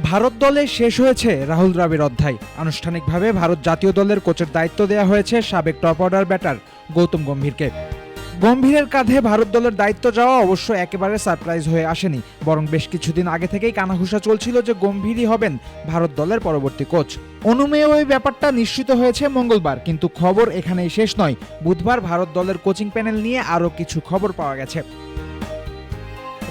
ভারত দলে শেষ হয়েছে রাহুল দ্রাবিড় অধ্যায়। আনুষ্ঠানিকভাবে ভারত জাতীয় দলের কোচের দায়িত্ব দেওয়া হয়েছে সাবেক টপ অর্ডার ব্যাটার গৌতম গম্ভীরকে। গম্ভীরের কাঁধে ভারত দলের দায়িত্ব যাওয়া অবশ্য একেবারে সারপ্রাইজ হয়ে আসেনি। বরং বেশ কিছুদিন আগে থেকেই কানাঘুষা চলছিল যে গম্ভীরই হবেন ভারত দলের পরবর্তী কোচ। অনুমেয় ওই ব্যাপারটা নিশ্চিত হয়েছে মঙ্গলবার, কিন্তু খবর এখানেই শেষ নয়। বুধবার ভারত দলের কোচিং প্যানেল নিয়ে আরও কিছু খবর পাওয়া গেছে।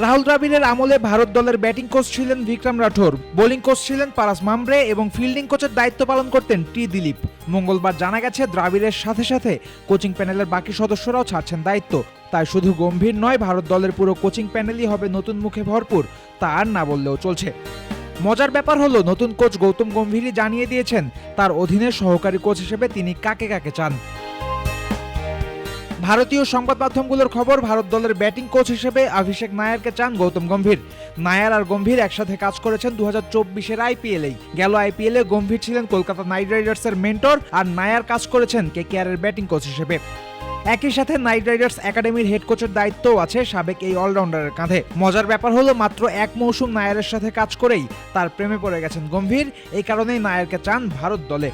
রাহুল দ্রাবিড়ের আমলে ভারত দলের ব্যাটিং কোচ ছিলেন বিক্রম রাঠোর বোলিং কোচ ছিলেন পারাস মামরে এবং ফিল্ডিং কোচের দায়িত্ব পালন করতেন টি দিলীপ। মঙ্গলবার জানা গেছে, দ্রাবিড়ের সাথে সাথে কোচিং প্যানেলের বাকি সদস্যরাও ছাড়ছেন দায়িত্ব। তাই শুধু গম্ভীর নয়, ভারত দলের পুরো কোচিং প্যানেলই হবে নতুন মুখে ভরপুর, তা আর না বললেও চলছে। মজার ব্যাপার হলো, নতুন কোচ গৌতম গম্ভীরই জানিয়ে দিয়েছেন, তার অধীনে সহকারী কোচ হিসেবে তিনি কাকে কাকে চান। ভারতীয় সংবাদ মাধ্যমগুলোর খবর, ভারত দলের ব্যাটিং কোচ হিসেবে অভিষেক নায়ারকে চান গৌতম গম্ভীর। নায়ার আর গম্ভীর একসাথে কাজ করেছেন দু হাজার চব্বিশের আইপিএলেই। গেল আইপিএলে গম্ভীর ছিলেন কলকাতা নাইট রাইডার্সের মেন্টর আর নায়ার কাজ করেছেন কে এর ব্যাটিং কোচ হিসেবে। একই সাথে নাইট রাইডার্স একাডেমির হেড কোচের দায়িত্বও আছে সাবেক এই অলরাউন্ডারের কাঁধে। মজার ব্যাপার হলো মাত্র এক মৌসুম নায়ারের সাথে কাজ করেই তার প্রেমে পড়ে গেছেন গম্ভীর। এই কারণেই নায়ারকে চান ভারত দলে।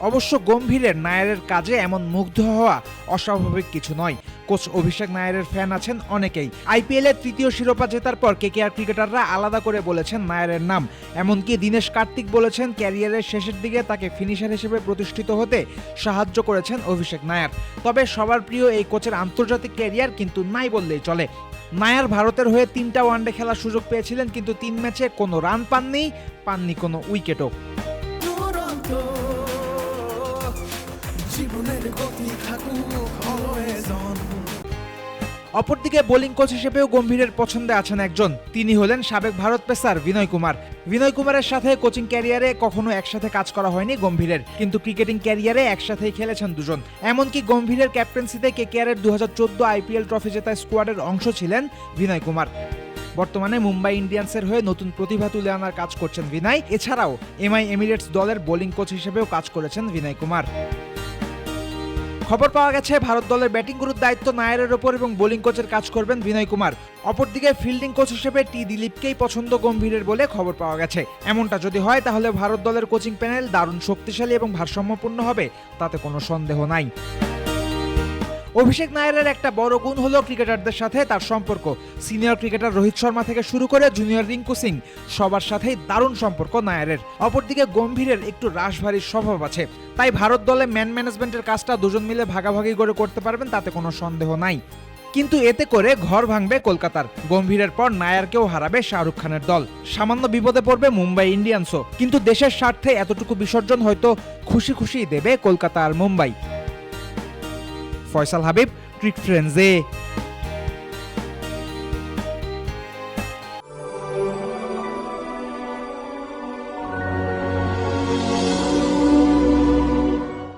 অবশ্য গম্ভীরের নায়ারের কাজে এমন মুগ্ধ হওয়া অস্বাভাবিক কিছু নয়। কোচ অভিষেক নায়ারের ফ্যান আছেন অনেকেই। আইপিএল তৃতীয় শিরোপা জেতার পর কেকেআর ক্রিকেটাররা আলাদা করে বলেছেন নায়ারের নাম। এমনকি দীনেশ কার্তিক বলেছেন ক্যারিয়ারের শেষের দিকে তাকে ফিনিশার হিসেবে প্রতিষ্ঠিত হতে সাহায্য করেছেন অভিষেক নায়ার। তবে সবার প্রিয় এই কোচের আন্তর্জাতিক ক্যারিয়ার কিন্তু নাই বললেই চলে। নায়ার ভারতের হয়ে তিনটা ওয়ানডে খেলার সুযোগ পেয়েছিলেন কিন্তু তিন ম্যাচে কোনো রান পাননি পাননি কোনো উইকেটও। জীবনের গতি থাকুক অপরদিকে বোলিং কোচ হিসেবেও গম্ভীরের পছন্দে আছেন একজন। তিনি হলেন সাবেক ভারত পেসার বিনয় কুমার। বিনয় কুমারের সাথে কোচিং ক্যারিয়ারে কখনো একসাথে কাজ করা হয়নি গম্ভীরের। কিন্তু ক্রিকেটিং ক্যারিয়ারে একসাথেই খেলেছেন দুজন। এমনকি গম্ভীরের ক্যাপ্টেন্সিতে কেকেআরের দু হাজার চোদ্দ আইপিএল ট্রফি জেতা স্কোয়াডের অংশ ছিলেন বিনয় কুমার। বর্তমানে মুম্বাই ইন্ডিয়ান্সের হয়ে নতুন প্রতিভা তুলে আনার কাজ করছেন বিনয়। এছাড়াও এমআই এমিরেটস দলের বোলিং কোচ হিসেবেও কাজ করেছেন বিনয় কুমার। খবর পাওয়া গেছে, ভারত দলের ব্যাটিং গুরুর দায়িত্ব নায়ারের ওপর এবং বোলিং কোচের কাজ করবেন বিনয় কুমার। অপরদিকে ফিল্ডিং কোচ হিসেবে টি দিলীপকেই পছন্দ গম্ভীরের বলে খবর পাওয়া গেছে। এমনটা যদি হয়, তাহলে ভারত দলের কোচিং প্যানেল দারুণ শক্তিশালী এবং ভারসাম্যপূর্ণ হবে, তাতে কোনো সন্দেহ নাই। অভিষেক নায়ারের একটা বড় গুণ হলো ক্রিকেটারদের সাথে তার সম্পর্ক। সিনিয়র ক্রিকেটার রোহিত শর্মা থেকে শুরু করে জুনিয়র রিঙ্কু সিং, সবার সাথেই দারুণ সম্পর্ক নায়ারের। অপরদিকে গম্ভীরের একটু রাশভারী স্বভাব আছে। তাই ভারত দলে ম্যান ম্যানেজমেন্টের কাজটা দুজন মিলে ভাগাভাগি করে করতে পারবেন, তাতে কোনো সন্দেহ নাই। কিন্তু এতে করে ঘর ভাঙবে কলকাতার। গম্ভীরের পর নায়ারকেও হারাবে শাহরুখ খানের দল। সামান্য বিপদে পড়বে মুম্বাই ইন্ডিয়ান্সও। কিন্তু দেশের স্বার্থে এতটুকু বিসর্জন হয়তো খুশি খুশি দেবে কলকাতা আর মুম্বাই। ফয়সাল হাবিব ট্রিক ফ্রেন্ডসে।